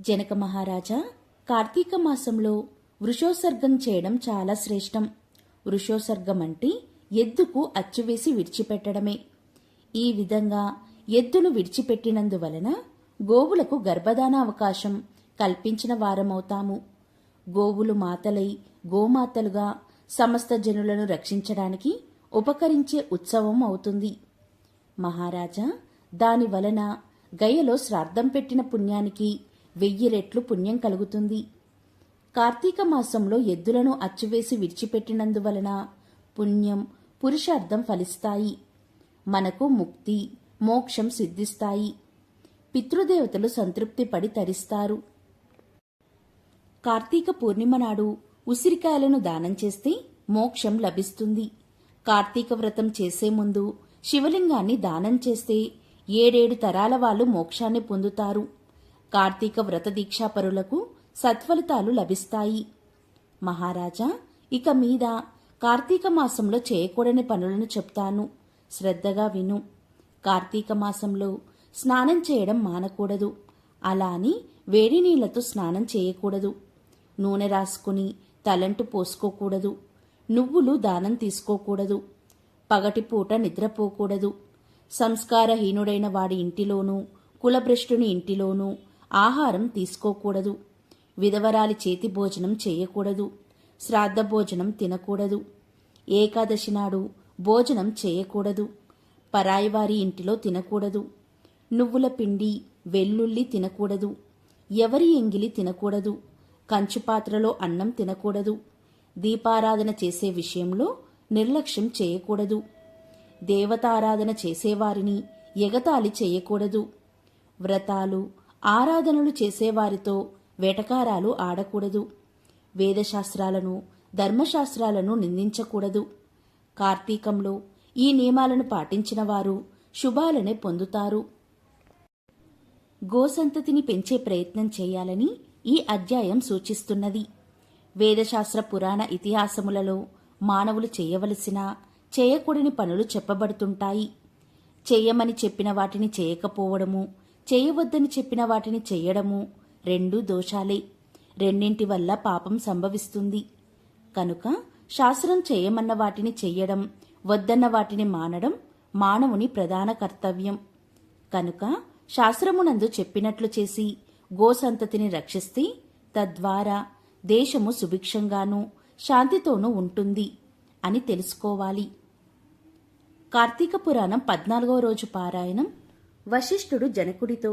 జనక మహారాజా కార్తీక మాసంలో వృషోసర్గం చేయడం చాలా శ్రేష్టం. వృషోసర్గం అంటే ఎద్దుకు అచ్చువేసి విడిచిపెట్టడమే. ఈ విధంగా ఎద్దును విడిచిపెట్టినందువలన గోవులకు గర్భధాన అవకాశం కల్పించిన వారమవుతాము. గోవులు మాతలై గోమాతలుగా సమస్త జనులను రక్షించడానికి ఉపకరించే ఉత్సవం అవుతుంది. మహారాజా దాని వలన గయలో శ్రాద్ధం పెట్టిన పుణ్యానికి వెయ్యి రెట్లు పుణ్యం కలుగుతుంది. కార్తీక మాసంలో ఎద్దులను అచ్చువేసి విడిచిపెట్టినందువలన పుణ్యం పురుషార్థం ఫలిస్తాయి. మనకు ముక్తి మోక్షం సిద్ధిస్తాయి. పితృదేవతలు సంతృప్తి పడి తరిస్తారు. కార్తీక పూర్ణిమ నాడు ఉసిరికాయలను దానం చేస్తే మోక్షం లభిస్తుంది. కార్తీక వ్రతం చేసే ముందు శివలింగాన్ని దానం చేస్తే ఏడేడు తరాల వాళ్ళు మోక్షాన్ని పొందుతారు. కార్తీక వ్రత దీక్షాపరులకు సత్ఫలితాలు లభిస్తాయి. మహారాజా ఇక మీద కార్తీక మాసంలో చేయకూడని పనులను చెప్తాను. శ్రద్ధగా విను. కార్తీక మాసంలో స్నానం చేయడం మానకూడదు. అలా అని వేడి నీళ్ళతో స్నానం చేయకూడదు. నూనె రాసుకుని తలంటు పోసుకోకూడదు. నువ్వులు దానం తీసుకోకూడదు. పగటిపూట నిద్రపోకూడదు. సంస్కారహీనుడైన వాడి ఇంటిలోనూ కులభ్రష్టుని ఇంటిలోనూ ఆహారం తీసుకోకూడదు. విధవరాలి చేతి భోజనం చేయకూడదు. శ్రాద్ధ భోజనం తినకూడదు. ఏకాదశి నాడు భోజనం చేయకూడదు. పరాయివారి ఇంటిలో తినకూడదు. నువ్వుల పిండి వెల్లుల్లి తినకూడదు. ఎవరి ఎంగిలి తినకూడదు. కంచు పాత్రలో అన్నం తినకూడదు. దీపారాధన చేసే విషయంలో నిర్లక్ష్యం చేయకూడదు. దేవతారాధన చేసేవారిని ఎగతాళి చేయకూడదు. వ్రతాలు ఆరాధనలు చేసేవారితో వేటకారాలు ఆడకూడదు. వేదశాస్త్రాలను ధర్మశాస్త్రాలను నిందించకూడదు. కార్తీకంలో ఈ నియమాలను పాటించిన వారు శుభాలనే పొందుతారు. గోసంతతిని పెంచే ప్రయత్నం చేయాలని ఈ అధ్యాయం సూచిస్తున్నది. వేదశాస్త్ర పురాణ ఇతిహాసములలో మానవులు చేయవలసిన చేయకూడని పనులు చెప్పబడుతుంటాయి. చెయ్యమని చెప్పిన వాటిని చేయకపోవడము చేయవద్దని చెప్పిన వాటిని చెయ్యడము రెండూ దోషాలే. రెండింటి వల్ల పాపం సంభవిస్తుంది. కనుక శాస్త్రం చేయమన్న వాటిని చెయ్యడం వద్దన్న వాటిని మానడం మానవుని ప్రధాన కర్తవ్యం. కనుక శాస్త్రమునందు చెప్పినట్లు చేసి గోసంతతిని రక్షిస్తే తద్వారా దేశము సుభిక్షంగానూ శాంతితోనూ ఉంటుంది అని తెలుసుకోవాలి. కార్తీక పురాణం పద్నాలుగవ రోజు పారాయణం వశిష్ఠుడు జనకుడితో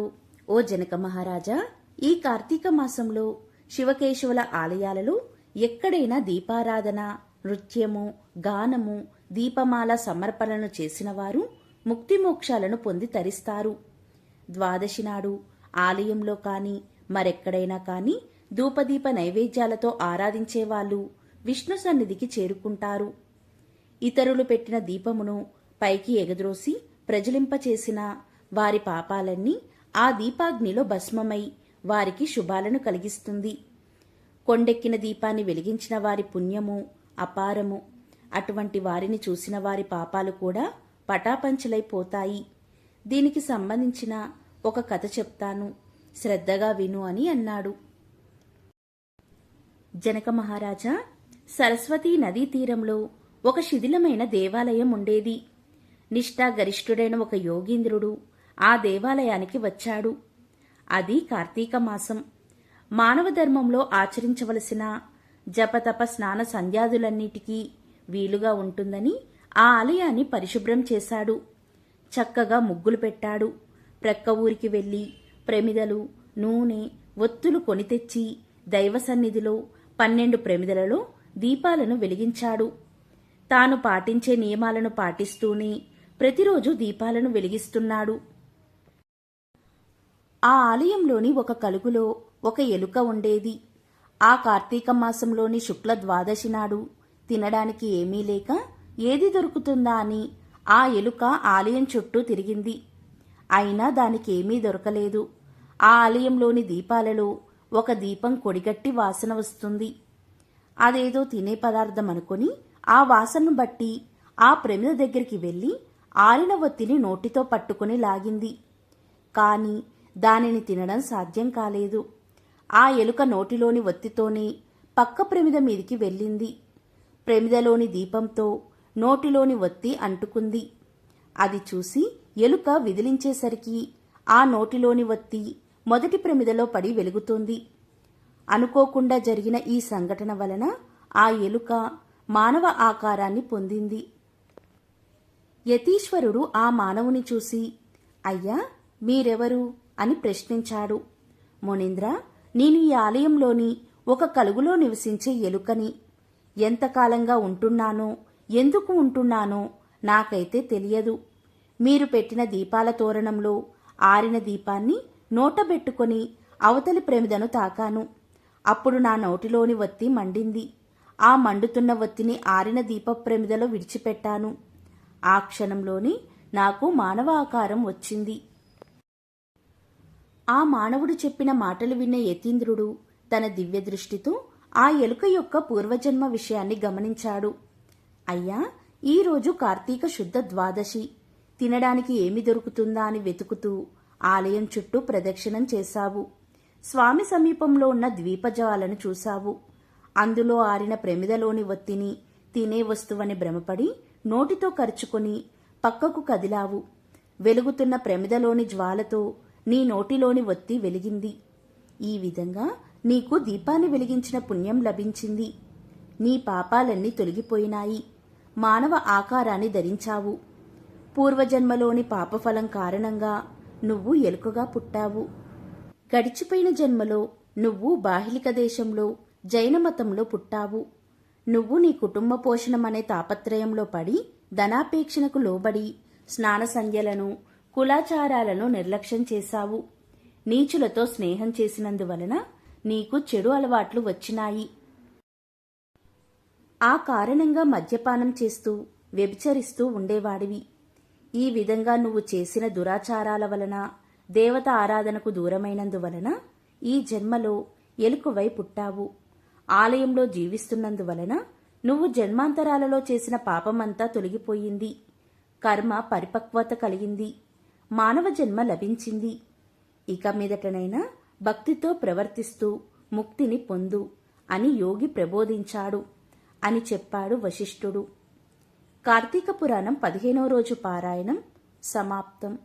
ఓ జనక మహారాజా ఈ కార్తీక మాసంలో శివకేశవుల ఆలయాలలో ఎక్కడైనా దీపారాధన నృత్యము గానము దీపమాల సమర్పణను చేసినవారు ముక్తిమోక్షాలను పొంది తరిస్తారు. ద్వాదశి నాడు ఆలయంలో కాని మరెక్కడైనా కాని ధూపదీప నైవేద్యాలతో ఆరాధించేవాళ్ళు విష్ణు సన్నిధికి చేరుకుంటారు. ఇతరులు పెట్టిన దీపమును పైకి ఎగద్రోసి ప్రజలింపచేసిన వారి పాపాలన్నీ ఆ దీపాగ్నిలో భస్మమై వారికి శుభాలను కలిగిస్తుంది. కొండెక్కిన దీపాన్ని వెలిగించిన వారి పుణ్యము అపారము. అటువంటి వారిని చూసిన వారి పాపాలు కూడా పటాపంచలైపోతాయి దీనికి సంబంధించిన ఒక కథ చెప్తాను. శ్రద్ధగా విను అని అన్నాడు. జనక మహారాజా సరస్వతీ నదీ తీరంలో ఒక శిథిలమైన దేవాలయం ఉండేది. నిష్ఠాగరిష్ఠుడైన ఒక యోగీంద్రుడు ఆ దేవాలయానికి వచ్చాడు. అది కార్తీక మాసం. మానవ ధర్మంలో ఆచరించవలసిన జపతప స్నాన సంధ్యాదులన్నిటికీ వీలుగా ఉంటుందని ఆ ఆలయాన్ని పరిశుభ్రం చేశాడు. చక్కగా ముగ్గులు పెట్టాడు. ప్రక్క ఊరికి వెళ్ళి ప్రమిదలు నూనె ఒత్తులు కొని తెచ్చి దైవ సన్నిధిలో పన్నెండు ప్రమిదలలో దీపాలను వెలిగించాడు. తాను పాటించే నియమాలను పాటిస్తూనే ప్రతిరోజు దీపాలను వెలిగిస్తున్నాడు. ఆ ఆలయంలోని ఒక కలుగులో ఒక ఎలుక ఉండేది. ఆ కార్తీక మాసంలోని శుక్ల ద్వాదశి నాడు తినడానికి ఏమీ లేక ఏది దొరుకుతుందా అని ఆ ఎలుక ఆలయం చుట్టూ తిరిగింది. అయినా దానికి ఏమీ దొరకలేదు. ఆ ఆలయంలోని దీపాలలో ఒక దీపం కొడిగట్టి వాసన వస్తుంది. అదేదో తినే పదార్థం అనుకుని ఆ వాసనను బట్టి ఆ ప్రమిద దగ్గరికి వెళ్ళి ఆలిన ఒత్తిని నోటితో పట్టుకుని లాగింది. కాని దానిని తినడం సాధ్యం కాలేదు. ఆ ఎలుక నోటిలోని ఒత్తితోనే పక్క ప్రమిద మీదికి వెళ్ళింది. ప్రమిదలోని దీపంతో నోటిలోని ఒత్తి అంటుకుంది. అది చూసి ఎలుక విదిలించేసరికి ఆ నోటిలోని ఒత్తి మొదటి ప్రమిదలో పడి వెలుగుతోంది. అనుకోకుండా జరిగిన ఈ సంఘటన వలన ఆ ఎలుక మానవ ఆకారాన్ని పొందింది. యతీశ్వరుడు ఆ మానవుని చూసి అయ్యా మీరెవరు? అని ప్రశ్నించాడు. మునీంద్ర నేను ఈ ఆలయంలోని ఒక కలుగులో నివసించే ఎలుకని ఎంతకాలంగా ఉంటున్నానో ఎందుకు ఉంటున్నానో నాకైతే తెలియదు. మీరు పెట్టిన దీపాల తోరణంలో ఆరిన దీపాన్ని నోటబెట్టుకొని అవతలి ప్రమిదను తాకాను. అప్పుడు నా నోటిలోని వత్తి మండింది. ఆ మండుతున్న వత్తిని ఆరిన దీప ప్రమిదలో విడిచిపెట్టాను. ఆ క్షణంలోనే నాకు మానవాకారం వచ్చింది. ఆ మానవుడు చెప్పిన మాటలు విన్న యతీంద్రుడు తన దివ్య దృష్టితో ఆ ఎలుక యొక్క పూర్వజన్మ విషయాన్ని గమనించాడు. అయ్యా ఈరోజు కార్తీక శుద్ధ ద్వాదశి. తినడానికి ఏమి దొరుకుతుందా అని వెతుకుతూ ఆలయం చుట్టూ ప్రదక్షిణం చేశావు. స్వామి సమీపంలో ఉన్న ద్వీపజాలను చూశావు. అందులో ఆరిన ప్రమిదలోని ఒత్తిని తినే వస్తువని భ్రమపడి నోటితో కరుచుకొని పక్కకు కదిలావు. వెలుగుతున్న ప్రమిదలోని జ్వాలతో నీ నోటిలోని ఒత్తి వెలిగింది. ఈ విధంగా నీకు దీపాన్ని వెలిగించిన పుణ్యం లభించింది. నీ పాపాలన్నీ తొలగిపోయినాయి. మానవ ఆకారాన్ని ధరించావు. పూర్వజన్మలోని పాపఫలం కారణంగా నువ్వు ఎలుకగా పుట్టావు. గడిచిపోయిన జన్మలో నువ్వు బాహిలిక దేశంలో జైన మతంలో పుట్టావు. నువ్వు నీ కుటుంబ పోషణం అనే తాపత్రయంలో పడి ధనాపేక్షణకు లోబడి స్నాన సంధ్యలను కులాచారాలను నిర్లక్ష్యం చేశావు. నీచులతో స్నేహం చేసినందువలన నీకు చెడు అలవాట్లు వచ్చినాయి. ఆ కారణంగా మద్యపానం చేస్తూ వ్యభిచరిస్తూ ఉండేవాడివి. ఈ విధంగా నువ్వు చేసిన దురాచారాల వలన దేవత ఆరాధనకు దూరమైనందువలన ఈ జన్మలో ఎలుకవై పుట్టావు. ఆలయంలో జీవిస్తున్నందువలన నువ్వు జన్మాంతరాలలో చేసిన పాపమంతా తొలగిపోయింది. కర్మ పరిపక్వత కలిగింది. మానవ జన్మ లభించింది. ఇక మీదటనైనా భక్తితో ప్రవర్తిస్తూ ముక్తిని పొందు అని యోగి ప్రబోధించాడు అని చెప్పాడు వశిష్ఠుడు. కార్తీక పురాణం పదిహేనో రోజు పారాయణం సమాప్తం.